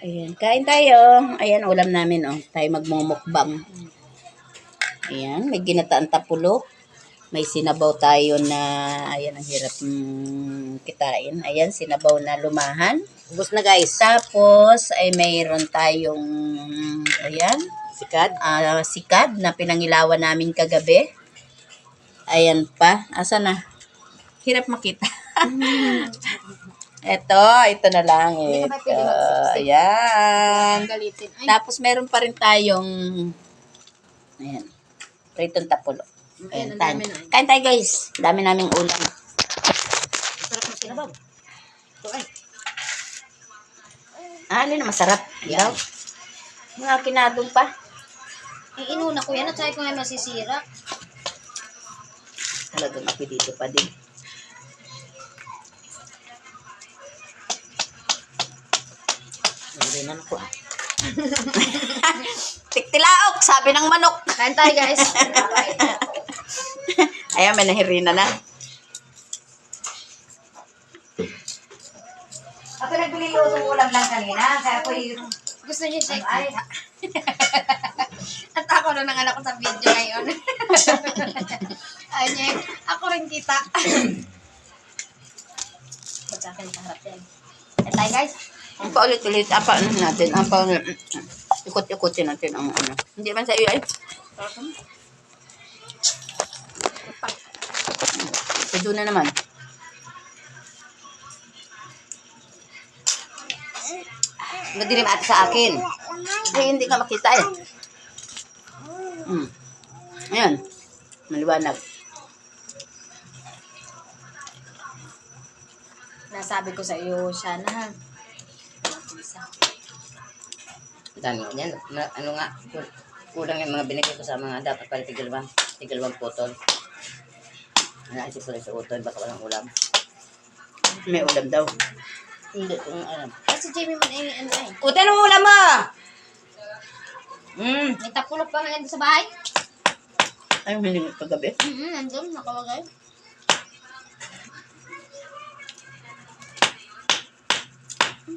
Ayan, kain tayo. Ayan, ulam namin, oh. Tayo magmumukbang. Ayan, may ginataan tapulok. May sinabaw tayo na, ayan, ang hirap mm, kitain. Ayan, sinabaw na lumahan. Ubus na guys. Tapos, ay mayroon tayong, ayan, Sikad. ah, sikad na pinangilawan namin kagabi. Ayan pa. Asa na? Hirap makita. ito, ito na lang. Hindi ba Ito. magsiksik? Ayan. Ay, Tapos meron pa rin tayong ayan. Pritong tapulo. Ayan, Ayan, na. Kain tayo guys. Dami naming ulam. sarap ng sinabaw. Ito ay. Ah, ano na masarap. Daw. Mga kinadong pa. Inuna ko yan at sabi ko nga masisira. Talagang ako dito pa din. Hindi na ako ah. Tiktilaok, sabi ng manok. Kain tayo guys. Ayan, may nahirina na. Ako nagbili lutong ulam lang kanina, kaya ako yung... Gusto niyo siya Ay, At ako na nanganak ko sa video ngayon. Ayun niya, ako rin kita. Ba't sa akin nakaharap yan? Kain tayo guys. Ang paulit-ulit, apa ano natin, ang paulit, ikot-ikotin natin ang ano. Hindi man sa iyo ay. Ito na naman. madilim ate sa akin. Ay, hindi ka makita eh. Hmm. Ayan. Maliwanag. Nasabi ko sa iyo, siya na. Dami ko niyan. Ano nga, kul- kulang yung mga binigay ko sa mga dapat pala tigilawang, tigilawang putol. Naisip ko rin sa utol, baka walang ulam. May ulam daw. Hindi ko alam. Kasi Jamie mo na yung ano eh. Utol, anong ulam mo? Hmm. May tapulok pa nga yan sa bahay. Ay, hindi kagabi. Mm-hmm, nandun, nakawagay.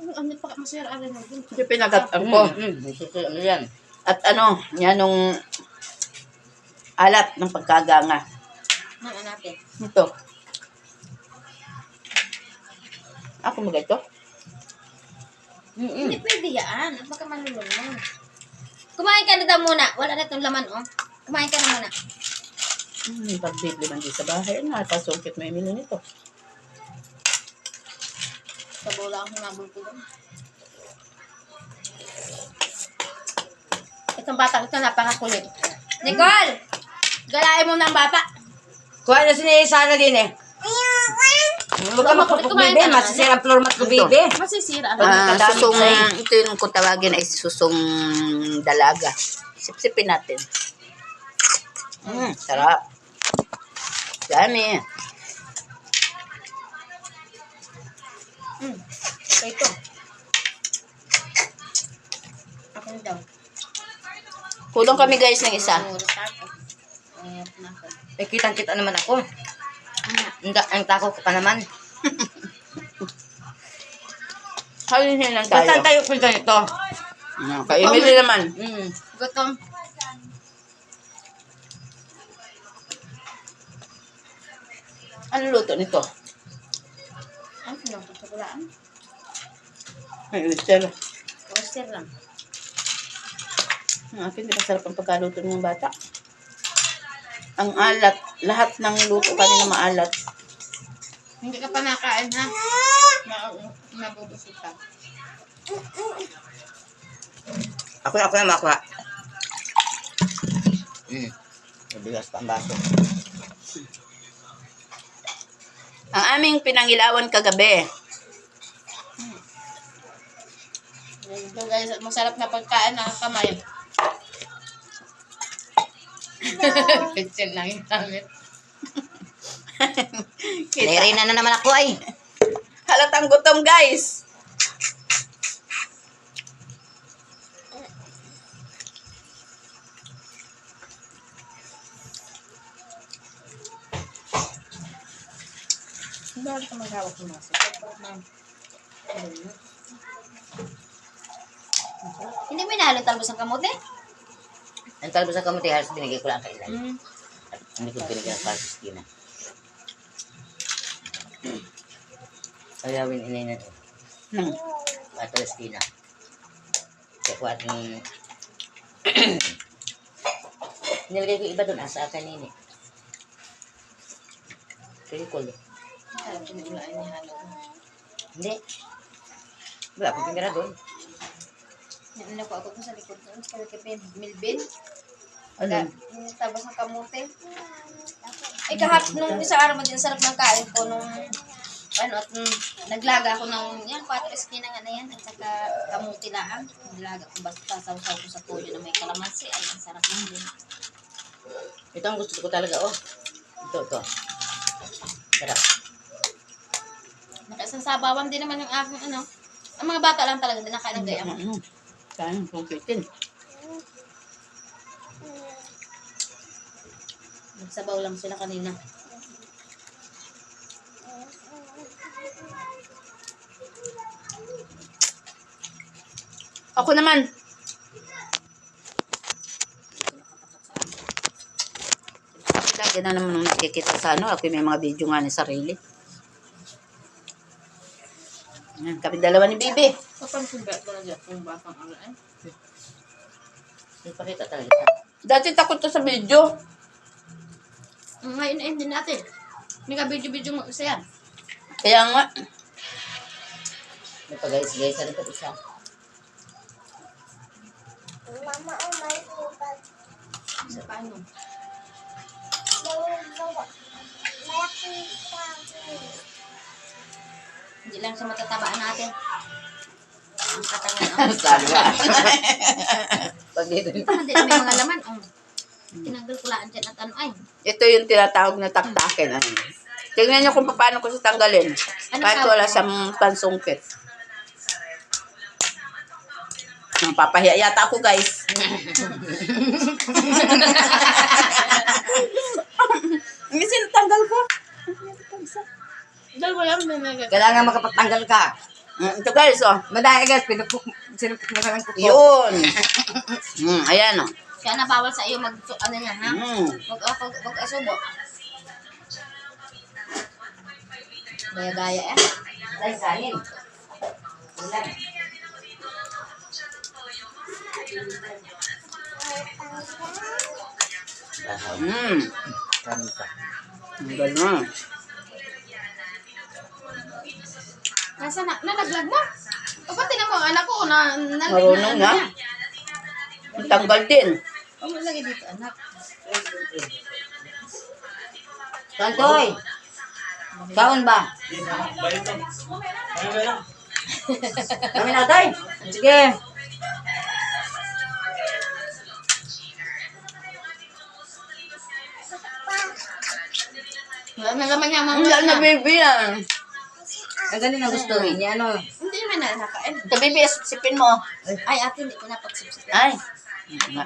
Ano, pa masira agad na dun. Hindi pinagatang Hmm. ko. Ano yan? At ano, yan nung alat ng pagkaganga. Ano natin? Ito. Ako mag ito? Hmm. Hindi pwede yan. At baka malulunod. Kumain ka na daw muna. Wala na itong laman, oh. Kumain ka na muna. Hmm, pagbibli man di sa bahay. Ano, pasungkit mo yung nito. Sa bola ang hinabol ko doon. Itong bata ito napakakulit. Nicole! Galain mo ng bata. Kuha na sinisa na din eh. Huwag ka bebe, ka na. masisira ang floor mat ko bebe. Masisira. Ah, susong, ito yung kung tawagin ay susong dalaga. Sipsipin natin. Hmm, sarap. Dami. Hmm. So ito. Ako na daw. Kulong kami guys ng isa. Ako. Eh, kitang-kita naman ako. Ano? Ang, tako ko pa naman. Halinin lang tayo. Saan tayo kung ganito? Hmm, kay Emily naman. Hmm. Gutom. Ano luto nito? Lang? Pagkakulaan? Ay, oyster. Oyster lang. Ang akin, di masarap ang pagkaluto ng bata. Ang alat. Lahat ng luto kanina maalat. Hindi ka pa nakain ha? Mabubusog ka. Ako ako na makuha. Hmm. Nabigas pa ang baso. Ang aming pinangilawan kagabi. Ito guys, masarap na pagkain ng kamay. Pitsin lang yung damit. Na na naman ako ay. Halatang gutom guys. Hindi ako maghawak ng maso. Hindi mo inahalo talbos ng kamote? Ang talbos sa kamuti, halos binigay ko lang kay Lai. Mm. At hindi ko binigyan ng pasis na. Ayawin inay na ito. Hmm. Pato Esquina. Kaya ko at yung... Nilagay ko iba doon, asa kanini. Kaya ko Alam ko nila ay nihalo. Hindi. Wala akong tingara doon. Na ko ako kung sa likod doon. Sa kay Milbin. Ano? Tabas ng kamote. Ay kahap nung isang araw mo din sarap ng kain ko nung ano at nung naglaga ako ng yan, 4 esquina nga na yan at saka kamuti lang. Naglaga ko basta sasaw ko sa tuyo na may kalamansi. Ay, ang sarap lang din. Ito ang gusto ko talaga, oh. Ito, ito. Sarap. Nakasasabawan din naman yung aking ano. Ang mga bata lang talaga din nakain ng gayang. Ano? Saan? Kumpitin. Nagsabaw lang sila kanina. Ako naman. Lagi na naman nakikita sa ano, ako may mga video nga ni sarili. Yan, kami dalawa ni Bibi. Kapag sumba talaga kung batang alain. Hindi pa kita talaga. Dati takot to sa video. Ngayon na din natin. May ka-video-video mo isa yan. Kaya nga, May pag-guys-guys sa rin isa. Sa paano? Hindi lang sa matatabaan natin. Ang katangan. Oh. Salwa. Pag dito. Hindi na may mga laman. Oh. Tinanggal ko lang dyan at ano ay. ito yung tinatawag na taktakin. Ano. Tingnan nyo kung paano ko siya tanggalin. Ano Kahit wala siyang pansungkit. Ang papahiya yata ako guys. Ang sinatanggal ko. Dalawa lang na nag- Kailangan makapagtanggal ka. Mm, Ito guys, oh. Madaya guys, pinupuk, sinupuk mo sa ng kuko. Yun. Mm, ayan, oh. Kaya na bawal sa iyo mag ano niya ha? Mm. Mag uh, pag, pag asubo. Gaya-gaya eh. Ay, salin. Ulan. Bahaw. Mm. Kanita. Ang gano'n. Nasa na, nalaglag mo? O pati na mo, anak ko, na, nalaglag Marunong na. Ang tanggal din. O, malagay dito, anak. Tantoy! Kaon ba? Kami na, tay. Sige. Wala na naman niya mga Ang na baby yan. Ang galing ang gusto rin niya, ano? Hindi naman na nakain. Ito baby, sipin mo. Ay, ate, hindi ko napagsipsipin. Ay. Nga,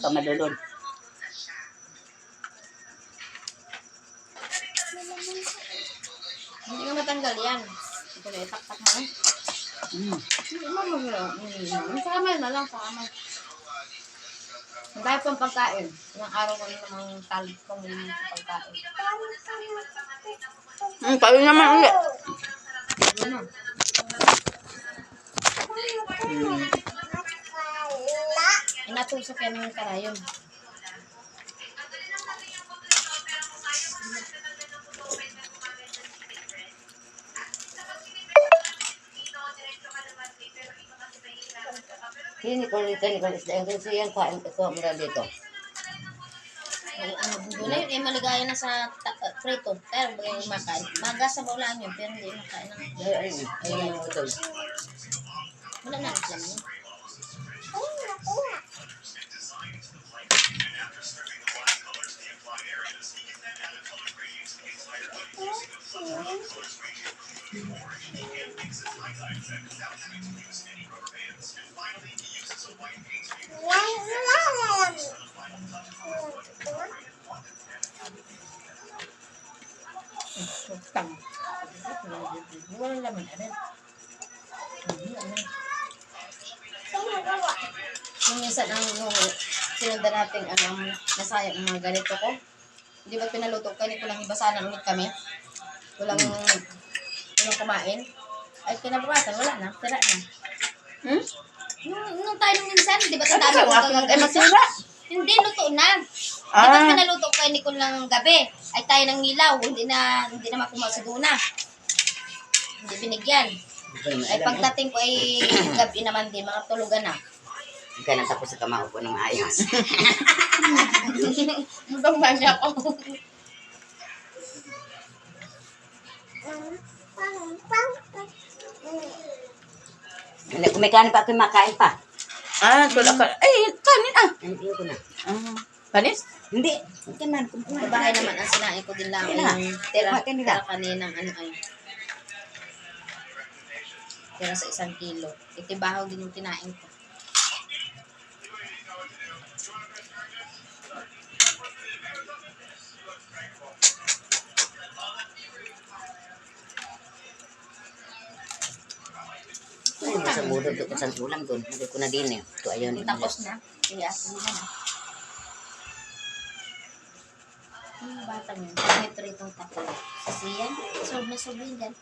Baka madulod. Hindi ko matanggal yan. Ko na itaktak mo. Mm. Hindi mo mo. Sa kamay na lang, sa kamay. Ang dahil pang pagkain. Ilang araw ko na namang kong sa pagkain. Mm, kayo naman ulit. Ano? Mm. Inatusok yan ng karayon. Hindi ni Colita, ni Colita. Ang gusto yan, kain ko mula dito. Ano, ano, yun, eh, maligaya na sa ta- uh, prito. Pero bagay makain. Maga sa baulan yun, pero hindi makain ng... Ay, ay, ay, ay. Wala na lang yun. Tang. Wala laman. Ano? Hindi, ano? Nung minsan ang nung sinundan natin ano, nasayang ang mga ganito ko. Di ba pinaluto ko, hindi ko lang ibasa na ulit kami. Walang, walang kumain. Ay, kinabukasan, wala na, tira na. Hmm? Nung, nung tayo nung minsan, di ba Ano tatabi ka, ko kang ay masira? Hindi, luto na. Di ba Ah, pinaluto ko ni ko lang gabi? Ay tayo ng nilaw, hindi na, hindi na makuha sa duna. Hindi binigyan. Ko Ay pagdating ko ay gabi naman din, mga tulugan na. Hindi ka na tapos sa kamao ko ng maayos. Mabang ba niya ako? Hindi, kung may kanin pa ako, makain pa. ah, wala ka. Ay, kanin ah. Hindi ko na. Ah, kanis? Hindi. Hindi man. Sa bahay naman, ang sinain ko din lang Ayun na. yung tira, ka nila. tira kaninang ano ay. Tira sa isang kilo. Itibahaw din yung kinain ko. Ay, sa mudo doon, sa ulam doon. Hindi ko na din eh. Ito ayun. Tapos na. Yung asin nila na. Yung batang yun, metro itong tapo. Sa siyan, sob na sob dyan.